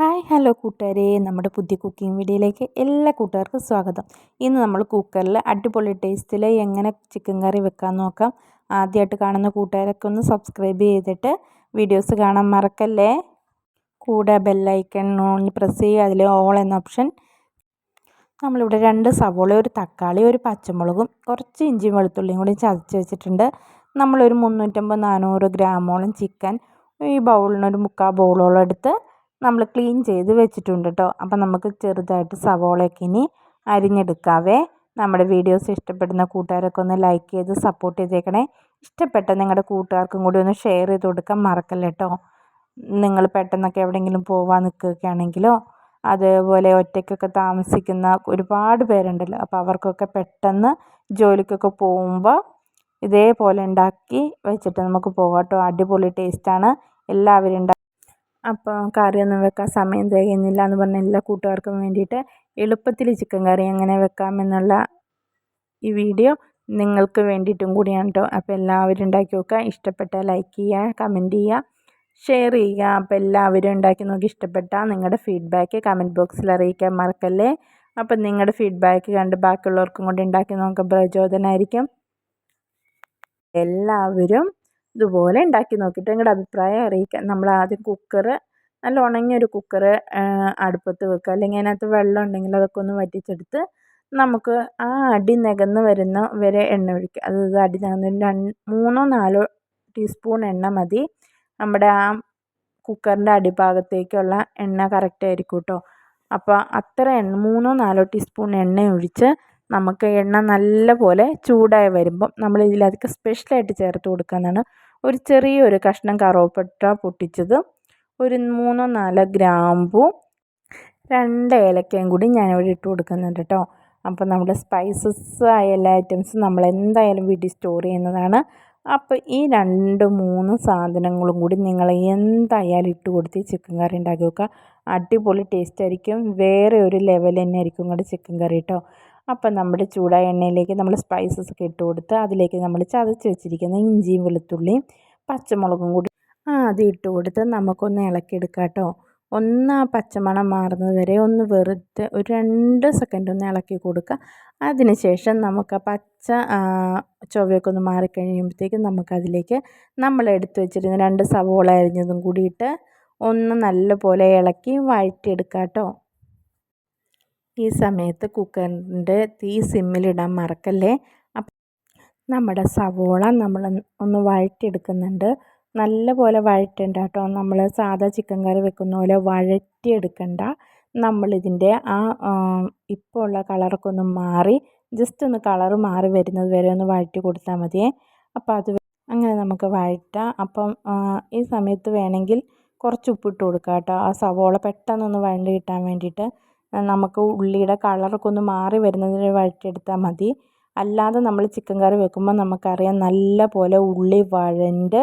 Hi hello കൂട്ടുകാരെ. നമ്മുടെ പുതിയ കുക്കിംഗ് വീഡിയോയിലേക്ക് എല്ലാ കൂട്ടുകാർക്കും സ്വാഗതം. ഇന്ന് നമ്മൾ കുക്കറിൽ അടിപൊളി ടേസ്റ്റിൽ എങ്ങനെ ചിക്കൻ കറി വെക്കാൻ നോക്കാം. ആദ്യമായിട്ട് കാണുന്ന കൂട്ടുകാരൊക്കെ ഒന്ന് സബ്സ്ക്രൈബ് ചെയ്തിട്ട് വീഡിയോസ് കാണാൻ മറക്കല്ലേ? കൂടെ ബെല്ലൈക്കൺ ഒന്ന് പ്രസ് ചെയ്യുക അതിൽ ഓൾ എന്ന ഓപ്ഷൻ നമ്മളിവിടെ രണ്ട് സവോള ഒരു തക്കാളി ഒരു പച്ചമുളകും കുറച്ച് ഇഞ്ചിയും വെളുത്തുള്ളിയും കൂടി ചതച്ച് വെച്ചിട്ടുണ്ട്. നമ്മളൊരു മുന്നൂറ്റമ്പത് നാനൂറ് ഗ്രാമോളം ചിക്കൻ ഈ ബൗളിനൊരു മുക്കാൽ ബൗളോളം എടുത്ത് നമ്മൾ ക്ലീൻ ചെയ്ത് വെച്ചിട്ടുണ്ട് കേട്ടോ അപ്പം നമുക്ക് ചെറുതായിട്ട് സവോളയൊക്കെ ഇനി അരിഞ്ഞെടുക്കാവേ. നമ്മുടെ വീഡിയോസ് ഇഷ്ടപ്പെടുന്ന കൂട്ടുകാരൊക്കെ ഒന്ന് ലൈക്ക് ചെയ്ത് സപ്പോർട്ട് ചെയ്തേക്കണേ. ഇഷ്ടപ്പെട്ട നിങ്ങളുടെ കൂട്ടുകാർക്കും കൂടി ഒന്ന് ഷെയർ ചെയ്ത് കൊടുക്കാൻ മറക്കല്ല കേട്ടോ നിങ്ങൾ പെട്ടെന്നൊക്കെ എവിടെയെങ്കിലും പോവാൻ നിൽക്കുകയാണെങ്കിലോ അതേപോലെ ഒറ്റയ്ക്കൊക്കെ താമസിക്കുന്ന ഒരുപാട് പേരുണ്ടല്ലോ. അപ്പോൾ അവർക്കൊക്കെ പെട്ടെന്ന് ജോലിക്കൊക്കെ പോകുമ്പോൾ ഇതേപോലെ ഉണ്ടാക്കി വെച്ചിട്ട് നമുക്ക് പോകാം കേട്ടോ അടിപൊളി ടേസ്റ്റാണ് എല്ലാവരും അപ്പോൾ കറിയൊന്നും വെക്കാൻ സമയം തികയുന്നില്ല എന്ന് പറഞ്ഞ എല്ലാ കൂട്ടുകാർക്കും വേണ്ടിയിട്ട് എളുപ്പത്തിൽ ചിക്കൻ കറി എങ്ങനെ വെക്കാമെന്നുള്ള ഈ വീഡിയോ നിങ്ങൾക്ക് വേണ്ടിയിട്ടും കൂടിയാണ് കേട്ടോ. അപ്പോൾ എല്ലാവരും ഉണ്ടാക്കി നോക്കുക. ഇഷ്ടപ്പെട്ടാൽ ലൈക്ക് ചെയ്യുക കമന്റ് ചെയ്യുക ഷെയർ ചെയ്യുക. അപ്പോൾ എല്ലാവരും ഉണ്ടാക്കി നോക്കി ഇഷ്ടപ്പെട്ടാൽ നിങ്ങളുടെ ഫീഡ്ബാക്ക് കമന്റ് ബോക്സിൽ അറിയിക്കാൻ മറക്കല്ലേ? അപ്പം നിങ്ങളുടെ ഫീഡ്ബാക്ക് കണ്ട് ബാക്കിയുള്ളവർക്കും കൂടി ഉണ്ടാക്കി നോക്കാൻ പ്രചോദനമായിരിക്കും എല്ലാവരും ഇതുപോലെ ഉണ്ടാക്കി നോക്കിയിട്ട് നിങ്ങളുടെ അഭിപ്രായം അറിയിക്കാം നമ്മൾ ആദ്യം കുക്കർ നല്ല ഉണങ്ങിയൊരു കുക്കർ അടുപ്പത്ത് വെക്കുക. അല്ലെങ്കിൽ അതിനകത്ത് വെള്ളം ഉണ്ടെങ്കിൽ അതൊക്കെ ഒന്ന് വറ്റിച്ചെടുത്ത് നമുക്ക് ആ അടി നികന്ന് വരുന്ന വരെ എണ്ണ ഒഴിക്കുക. അതായത് അടി നികന്ന് രണ്ട് മൂന്നോ നാലോ ടീസ്പൂൺ എണ്ണ മതി. നമ്മുടെ ആ കുക്കറിന്റെ അടിഭാഗത്തേക്കുള്ള എണ്ണ കറക്റ്റ് ആയിരിക്കും കേട്ടോ അപ്പോൾ അത്ര എണ്ണ മൂന്നോ നാലോ ടീസ്പൂൺ എണ്ണ ഒഴിച്ച് നമുക്ക് എണ്ണ നല്ലപോലെ ചൂടായി വരുമ്പം നമ്മൾ ഇതിലതൊക്കെ സ്പെഷ്യലായിട്ട് ചേർത്ത് കൊടുക്കാനാണ് ഒരു ചെറിയൊരു കഷ്ണം കറുവപ്പട്ട പൊട്ടിച്ചത്. ഒരു മൂന്നോ നാലോ ഗ്രാമ്പു രണ്ട് ഏലക്കയും കൂടി ഞാനിവിടെ ഇട്ട് കൊടുക്കുന്നുണ്ട് കേട്ടോ അപ്പോൾ നമ്മുടെ സ്പൈസസ് ആയ എല്ലാ ഐറ്റംസും നമ്മൾ എന്തായാലും വീട്ടിൽ സ്റ്റോർ ചെയ്യുന്നതാണ്. അപ്പോൾ ഈ രണ്ട് മൂന്ന് സാധനങ്ങളും കൂടി നിങ്ങൾ എന്തായാലും ഇട്ട് കൊടുത്ത് ചിക്കൻ കറി ഉണ്ടാക്കി വെക്കുക അടിപൊളി ടേസ്റ്റ് ആയിരിക്കും. വേറെ ഒരു ലെവൽ തന്നെ ആയിരിക്കും ഇങ്ങോട്ട് ചിക്കൻ കറി കേട്ടോ അപ്പം നമ്മുടെ ചൂടായ എണ്ണയിലേക്ക് നമ്മൾ സ്പൈസസ് ഒക്കെ ഇട്ട് കൊടുത്ത് അതിലേക്ക് നമ്മൾ ചതച്ച് വെച്ചിരിക്കുന്ന ഇഞ്ചിയും വെളുത്തുള്ളിയും പച്ചമുളകും കൂടി ആദ്യം ഇട്ട് കൊടുത്ത് നമുക്കൊന്ന് ഇളക്കിയെടുക്കാം കേട്ടോ. ഒന്ന് ആ പച്ചമണം മാറുന്നത് വരെ ഒന്ന് വെറുതെ ഒരു രണ്ട് സെക്കൻഡ് ഒന്ന് ഇളക്കി കൊടുക്കുക. അതിനുശേഷം നമുക്ക് ആ പച്ച ചൊവ്വയൊക്കെ ഒന്ന് മാറിക്കഴിയുമ്പോഴത്തേക്കും നമുക്കതിലേക്ക് നമ്മൾ എടുത്ത് വെച്ചിരുന്ന രണ്ട് സവോള അരിഞ്ഞതും കൂടിയിട്ട് ഒന്ന് നല്ലപോലെ ഇളക്കി വഴറ്റിയെടുക്കാം കേട്ടോ. ഈ സമയത്ത് കുക്കറിന്റെ തീ സിമ്മിലിടാൻ മറക്കല്ലേ? അപ്പം നമ്മുടെ സവോള നമ്മൾ ഒന്ന് വഴറ്റിയെടുക്കുന്നുണ്ട്. നല്ല പോലെ വഴറ്റണ്ട കേട്ടോ. നമ്മൾ സാധാ ചിക്കൻ കറി വെക്കുന്ന പോലെ വഴറ്റിയെടുക്കണ്ട. നമ്മളിതിന്റെ ആ ഇപ്പോൾ ഉള്ള കളറൊക്കെ ഒന്ന് മാറി ജസ്റ്റ് ഒന്ന് കളർ മാറി വരുന്നത് വരെ ഒന്ന് വഴറ്റി കൊടുത്താൽ മതിയേ. അപ്പോൾ അത് അങ്ങനെ നമുക്ക് വഴറ്റാം. അപ്പം ഈ സമയത്ത് വേണമെങ്കിൽ കുറച്ച് ഉപ്പിട്ട് കൊടുക്കാം കേട്ടോ. ആ സവോള പെട്ടെന്നൊന്ന് വഴണ്ട് കിട്ടാൻ വേണ്ടിയിട്ട്. നമുക്ക് ഉള്ളിയുടെ കളറൊക്കെ ഒന്ന് മാറി വരുന്നതിന് വഴറ്റിയെടുത്താൽ മതി. അല്ലാതെ നമ്മൾ ചിക്കൻ കറി വെക്കുമ്പോൾ നമുക്കറിയാം നല്ല പോലെ ഉള്ളി വഴണ്ട്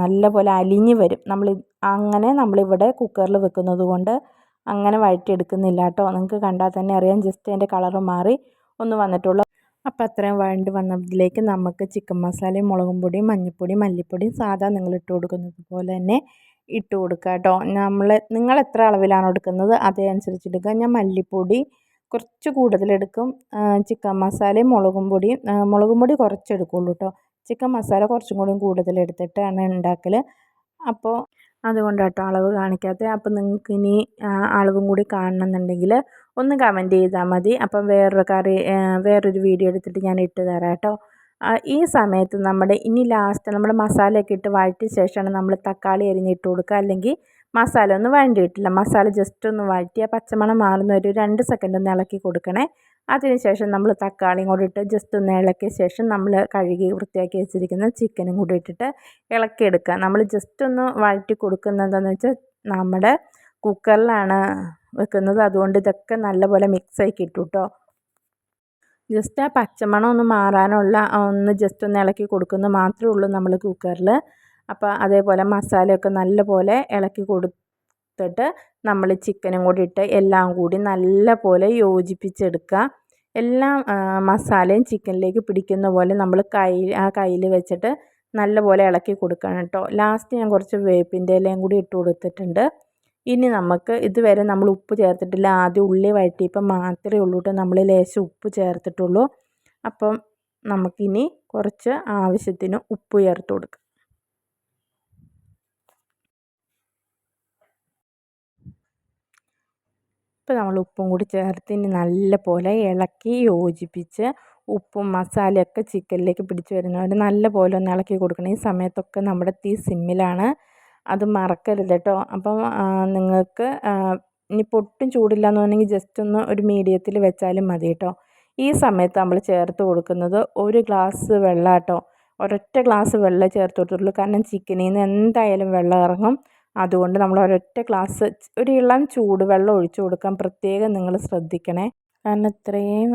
നല്ല പോലെ അലിഞ്ഞ് വരും. നമ്മൾ അങ്ങനെ നമ്മളിവിടെ കുക്കറിൽ വെക്കുന്നത് കൊണ്ട് അങ്ങനെ വഴറ്റിയെടുക്കുന്നില്ല കേട്ടോ. നിങ്ങൾക്ക് കണ്ടാൽ തന്നെ അറിയാം ജസ്റ്റ് അതിന്റെ കളറ് മാറി ഒന്ന് വന്നിട്ടുള്ളൂ. അപ്പോൾ അത്രയും വഴണ്ട് വന്നതിലേക്ക് നമുക്ക് ചിക്കൻ മസാലയും മുളകും പൊടിയും മഞ്ഞൾപ്പൊടിയും മല്ലിപ്പൊടിയും സാധാ നിങ്ങൾ ഇട്ട് കൊടുക്കുന്നത് പോലെ തന്നെ ഇട്ട് കൊടുക്കുക കേട്ടോ. നമ്മൾ നിങ്ങൾ എത്ര അളവിലാണ് എടുക്കുന്നത് അതേ എടുക്കുക ഞാൻ മല്ലിപ്പൊടി കുറച്ച് കൂടുതലെടുക്കും ചിക്കൻ മസാലയും മുളകും പൊടിയും മുളകും പൊടി കുറച്ചെടുക്കുള്ളൂ കേട്ടോ. ചിക്കൻ മസാല കുറച്ചും കൂടി കൂടുതലെടുത്തിട്ടാണ് ഉണ്ടാക്കൽ അപ്പോൾ അതുകൊണ്ട് കേട്ടോ അളവ് കാണിക്കാത്തത്. അപ്പം നിങ്ങൾക്ക് ഇനി അളവും കൂടി കാണണമെന്നുണ്ടെങ്കിൽ ഒന്ന് കമന്റ് ചെയ്താൽ മതി. അപ്പം വേറൊരു കറി വേറൊരു വീഡിയോ എടുത്തിട്ട് ഞാൻ ഇട്ട് തരാം കേട്ടോ. ഈ സമയത്ത് നമ്മുടെ ഇനി ലാസ്റ്റ് നമ്മൾ മസാലയൊക്കെ ഇട്ട് വഴറ്റിയ ശേഷമാണ് നമ്മൾ തക്കാളി അരിഞ്ഞിട്ട് കൊടുക്കുക. അല്ലെങ്കിൽ മസാല ഒന്നും വേണ്ടിയിട്ടില്ല. മസാല ജസ്റ്റ് ഒന്ന് വഴറ്റിയ പച്ചമണം മാറുന്ന ഒരു രണ്ട് സെക്കൻഡ് ഒന്ന് ഇളക്കി കൊടുക്കണേ. അതിനുശേഷം നമ്മൾ തക്കാളിയും കൂടി ഇട്ട് ജസ്റ്റ് ഒന്ന് ഇളക്കിയ ശേഷം നമ്മൾ കഴുകി വൃത്തിയാക്കി വെച്ചിരിക്കുന്ന ചിക്കനും കൂടി ഇട്ടിട്ട് ഇളക്കിയെടുക്കുക. നമ്മൾ ജസ്റ്റ് ഒന്ന് വഴറ്റി കൊടുക്കുന്നത് എന്താണെന്ന് വെച്ചാൽ നമ്മുടെ കുക്കറിലാണ് വെക്കുന്നത്. അതുകൊണ്ട് ഇതൊക്കെ നല്ലപോലെ മിക്സ് ആക്കിയിട്ടുട്ടോ കേട്ടോ ജസ്റ്റ് ആ പച്ചമണം ഒന്ന് മാറാനുള്ള ഒന്ന് ജസ്റ്റ് ഒന്ന് ഇളക്കി കൊടുക്കുന്നത് മാത്രമേ ഉള്ളൂ നമ്മൾ കുക്കറിൽ അപ്പോൾ അതേപോലെ മസാലയൊക്കെ നല്ലപോലെ ഇളക്കി കൊടുത്തിട്ട് നമ്മൾ ചിക്കനും കൂടി ഇട്ട് എല്ലാം കൂടി നല്ലപോലെ യോജിപ്പിച്ചെടുക്കുക. എല്ലാം മസാലയും ചിക്കനിലേക്ക് പിടിക്കുന്ന പോലെ നമ്മൾ കൈ ആ കയ്യിൽ വെച്ചിട്ട് നല്ലപോലെ ഇളക്കി കൊടുക്കണം കേട്ടോ. ലാസ്റ്റ് ഞാൻ കുറച്ച് വേപ്പിന്റെ ഇലയും കൂടി ഇട്ട് കൊടുത്തിട്ടുണ്ട്. ഇനി നമുക്ക് ഇതുവരെ നമ്മൾ ഉപ്പ് ചേർത്തിട്ടില്ല. ആദ്യം ഉള്ളി വഴറ്റിയപ്പോൾ മാത്രമേ ഉള്ളൂ കേട്ടോ നമ്മൾ ലേശം ഉപ്പ് ചേർത്തിട്ടുള്ളൂ. അപ്പം നമുക്കിനി കുറച്ച് ആവശ്യത്തിന് ഉപ്പ് ചേർത്ത് കൊടുക്കാം. ഇപ്പോൾ നമ്മൾ ഉപ്പും കൂടി ചേർത്ത് ഇനി നല്ല പോലെ ഇളക്കി യോജിപ്പിച്ച് ഉപ്പും മസാലയൊക്കെ ചിക്കനിലേക്ക് പിടിച്ച് വരുന്നവർ നല്ല പോലെ ഒന്ന് ഇളക്കി കൊടുക്കണം. ഈ സമയത്തൊക്കെ നമ്മുടെ തീ സിമ്മിലാണ്. അത് മറക്കരുത് കേട്ടോ അപ്പം നിങ്ങൾക്ക് ഇനി ഒട്ടും ചൂടില്ല എന്നുണ്ടെങ്കിൽ ജസ്റ്റ് ഒന്ന് ഒരു മീഡിയത്തിൽ വെച്ചാലും മതി കേട്ടോ ഈ സമയത്ത് നമ്മൾ ചേർത്ത് കൊടുക്കുന്നത് ഒരു ഗ്ലാസ് വെള്ളം കേട്ടോ ഒരൊറ്റ ഗ്ലാസ് വെള്ളം ചേർത്ത് കൊടുത്തിട്ടുള്ളൂ. കാരണം ചിക്കനിൽ നിന്ന് എന്തായാലും വെള്ളം ഇറങ്ങും. അതുകൊണ്ട് നമ്മൾ ഒരൊറ്റ ഗ്ലാസ് ഒരു ഇളം ചൂടുവെള്ളം ഒഴിച്ചു കൊടുക്കാൻ പ്രത്യേകം നിങ്ങൾ ശ്രദ്ധിക്കണേ. കാരണം ഇത്രയും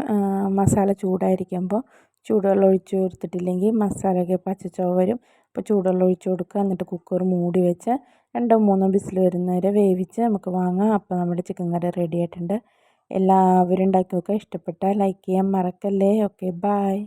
മസാല ചൂടായിരിക്കുമ്പോൾ ചൂടുവെള്ളം ഒഴിച്ചു കൊടുത്തിട്ടില്ലെങ്കിൽ മസാലയ്ക്ക് പച്ചച്ചോ വരും. അപ്പോൾ ചൂടുവെള്ളം ഒഴിച്ച് കൊടുക്കുക. എന്നിട്ട് കുക്കർ മൂടി വെച്ച് രണ്ടോ മൂന്നോ ബിസിൽ വരുന്നവരെ വേവിച്ച് നമുക്ക് വാങ്ങാം. അപ്പോൾ നമ്മുടെ ചിക്കൻ കറി റെഡി ആയിട്ടുണ്ട്. എല്ലാവരും ഉണ്ടാക്കി നോക്കുക. ഇഷ്ടപ്പെട്ടാൽ ലൈക്ക് ചെയ്യാൻ മറക്കല്ലേ. Okay bye